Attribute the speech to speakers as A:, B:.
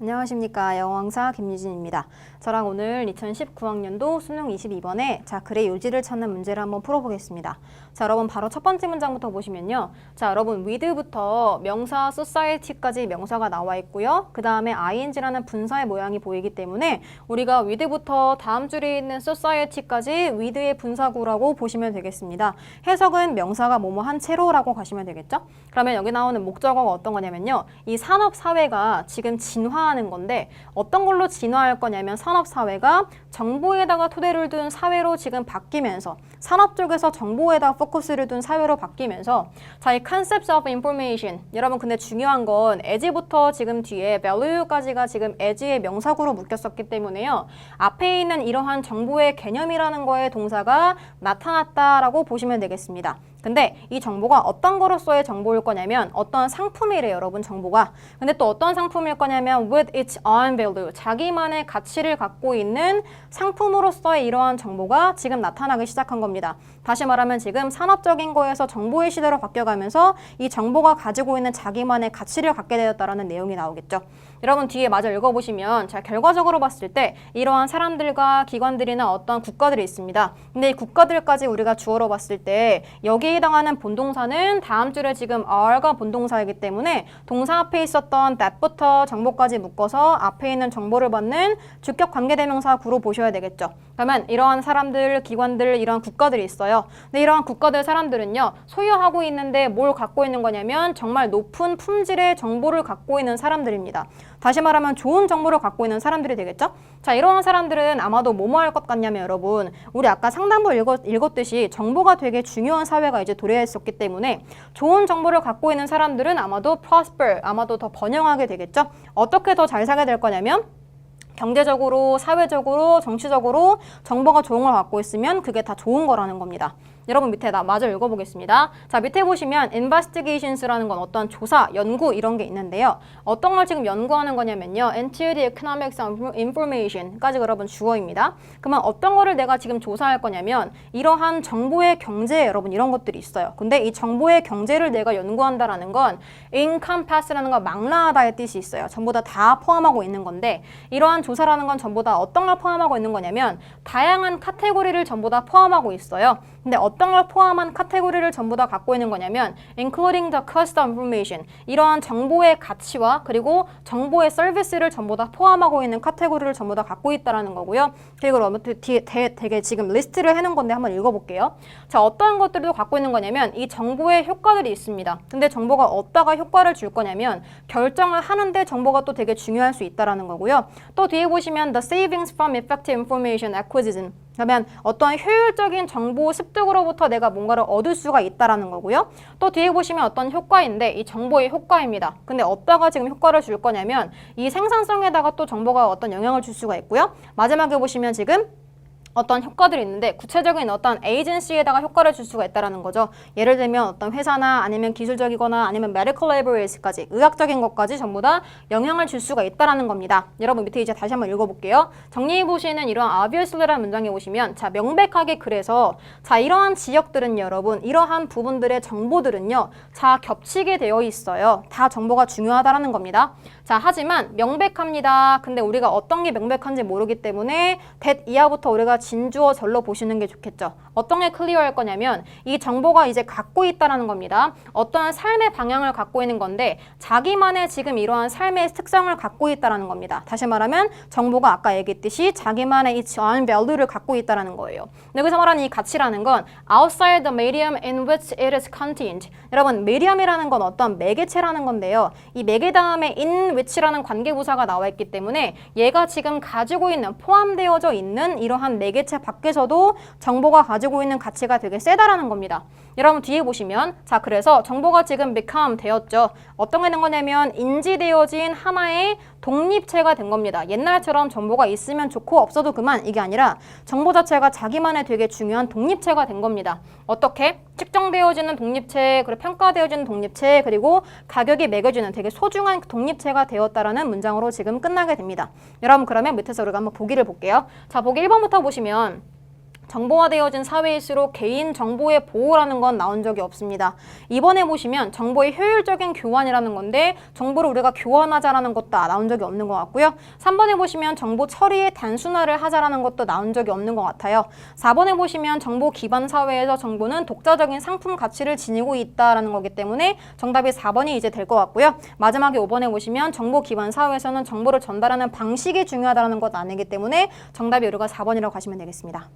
A: 안녕하십니까 영어왕사 김유진입니다. 저랑 오늘 2019학년도 수능 22번에 자 글의 요지를 찾는 문제를 한번 풀어보겠습니다. 자 여러분 바로 첫 번째 문장부터 보시면요. 자 여러분 with부터 명사 society까지 명사가 나와 있고요. 그 다음에 ing라는 분사의 모양이 보이기 때문에 우리가 with부터 다음 줄에 있는 society까지 with의 분사구라고 보시면 되겠습니다. 해석은 명사가 뭐뭐 한 채로라고 가시면 되겠죠? 그러면 여기 나오는 목적어가 어떤 거냐면요. 이 산업 사회가 지금 진화 하는 건데 어떤 걸로 진화할 거냐면 산업 사회가 정보에다가 토대를 둔 사회로 지금 바뀌면서 산업 쪽에서 정보에다 포커스를 둔 사회로 바뀌면서 자, 이 concepts of information 여러분 근데 중요한 건 as부터 지금 뒤에 value까지가 지금 as의 명사구로 묶였었기 때문에요. 앞에 있는 이러한 정보의 개념이라는 거의 동사가 나타났다라고 보시면 되겠습니다. 근데 이 정보가 어떤 거로서의 정보일 거냐면 어떤 상품이래 여러분 정보가. 근데 또 어떤 상품일 거냐면 with its own value 자기만의 가치를 갖고 있는 상품으로서의 이러한 정보가 지금 나타나기 시작한 겁니다. 다시 말하면 지금 산업적인 거에서 정보의 시대로 바뀌어가면서 이 정보가 가지고 있는 자기만의 가치를 갖게 되었다라는 내용이 나오겠죠 여러분 뒤에 마저 읽어보시면 자 결과적으로 봤을 때 이러한 사람들과 기관들이나 어떤 국가들이 있습니다 근데 이 국가들까지 우리가 주어로 봤을 때 여기에 해당하는 본동사는 다음 줄에 지금 are가 본동사이기 때문에 동사 앞에 있었던 that부터 정보까지 묶어서 앞에 있는 정보를 받는 주격 관계대명사 구로 보셔야 되겠죠. 그러면 이러한 사람들, 기관들, 이러한 국가들이 있어요. 근데 이러한 국가들 사람들은요, 소유하고 있는데 뭘 갖고 있는 거냐면 정말 높은 품질의 정보를 갖고 있는 사람들입니다. 다시 말하면 좋은 정보를 갖고 있는 사람들이 되겠죠? 자, 이러한 사람들은 아마도 뭐뭐 할 것 같냐면 여러분, 우리 아까 상단부 읽었, 읽었듯이 정보가 되게 중요한 사회가 이제 도래했었기 때문에 좋은 정보를 갖고 있는 사람들은 아마도 prosper, 아마도 더 번영하게 되겠죠? 어떻게 더잘 살게 될 거냐면 경제적으로, 사회적으로, 정치적으로 정보가 좋은 걸 갖고 있으면 그게 다 좋은 거라는 겁니다. 여러분 밑에 나 마저 읽어보겠습니다. 자 밑에 보시면 investigations라는 건 어떤 조사, 연구 이런 게 있는데요. 어떤 걸 지금 연구하는 거냐면요. into the economics of information까지 여러분 주어입니다. 그러면 어떤 거를 내가 지금 조사할 거냐면 이러한 정보의 경제 여러분 이런 것들이 있어요. 근데 이 정보의 경제를 내가 연구한다라는 건 encompass라는 건 망라하다의 뜻이 있어요. 전부 다 다 포함하고 있는 건데 이러한 조사라는 건 전부 다 어떤 걸 포함하고 있는 거냐면 다양한 카테고리를 전부 다 포함하고 있어요. 근데 어떤 걸 포함한 카테고리를 전부 다 갖고 있는 거냐면 including the cost of information 이러한 정보의 가치와 그리고 정보의 서비스를 전부 다 포함하고 있는 카테고리를 전부 다 갖고 있다라는 거고요. 그리고 여러분 뒤에 되- 되게 지금 리스트를 해놓은 건데 한번 읽어볼게요. 자 어떤 것들도 갖고 있는 거냐면 이 정보의 효과들이 있습니다. 근데 정보가 어디다가 효과를 줄 거냐면 결정을 하는데 정보가 또 되게 중요할 수 있다라는 거고요. 또 뒤에 보시면 the savings from effective information acquisition 그러면 어떠한 효율적인 정보 습득으로부터 내가 뭔가를 얻을 수가 있다라는 거고요. 또 뒤에 보시면 어떤 효과인데 이 정보의 효과입니다. 근데 어디다가 지금 효과를 줄 거냐면 이 생산성에다가 또 정보가 어떤 영향을 줄 수가 있고요. 마지막에 보시면 지금 어떤 효과들이 있는데 구체적인 어떤 에이전시에다가 효과를 줄 수가 있다라는 거죠. 예를 들면 어떤 회사나 아니면 기술적이거나 아니면 medical laboratory까지 의학적인 것까지 전부 다 영향을 줄 수가 있다라는 겁니다. 여러분 밑에 이제 다시 한번 읽어볼게요. 정리해 보시는 이러한 obviously라는 문장에 보시면 자 명백하게 그래서 자 이러한 지역들은 여러분 이러한 부분들의 정보들은요 자 겹치게 되어 있어요. 다 정보가 중요하다라는 겁니다. 자 하지만 명백합니다. 근데 우리가 어떤 게 명백한지 모르기 때문에 that 이하부터 우리가 진주어 절로 보시는 게 좋겠죠. 어떤 게 클리어할 거냐면 이 정보가 이제 갖고 있다라는 겁니다. 어떠한 삶의 방향을 갖고 있는 건데 자기만의 지금 이러한 삶의 특성을 갖고 있다라는 겁니다. 다시 말하면 정보가 아까 얘기했듯이 자기만의 이 own value를 갖고 있다라는 거예요. 여기서 말하는 이 가치라는 건 outside the medium in which it is contained. 여러분 medium이라는 건 어떤 매개체라는 건데요. 이 매개 다음에 in which라는 관계부사가 나와 있기 때문에 얘가 지금 가지고 있는 포함되어져 있는 이러한 매개체 밖에서도 정보가 가지고 있는 가치가 되게 세다라는 겁니다. 여러분 뒤에 보시면 자 그래서 정보가 지금 become 되었죠. 어떤 게 된 거냐면 인지되어진 하나의 독립체가 된 겁니다. 옛날처럼 정보가 있으면 좋고 없어도 그만 이게 아니라 정보 자체가 자기만의 되게 중요한 독립체가 된 겁니다. 어떻게? 측정되어지는 독립체, 그리고 평가되어지는 독립체, 그리고 가격이 매겨지는 되게 소중한 독립체가 되었다라는 문장으로 지금 끝나게 됩니다. 여러분 그러면 밑에서 우리가 한번 보기를 볼게요. 자 보기 1번부터 보시면 정보화되어진 사회일수록 개인 정보의 보호라는 건 나온 적이 없습니다. 이번에 보시면 정보의 효율적인 교환이라는 건데 정보를 우리가 교환하자라는 것도 나온 적이 없는 것 같고요. 3번에 보시면 정보 처리의 단순화를 하자라는 것도 나온 적이 없는 것 같아요. 4번에 보시면 정보 기반 사회에서 정보는 독자적인 상품 가치를 지니고 있다라는 거기 때문에 정답이 4번이 이제 될 것 같고요. 마지막에 5번에 보시면 정보 기반 사회에서는 정보를 전달하는 방식이 중요하다는 것 아니기 때문에 정답이 우리가 4번이라고 하시면 되겠습니다.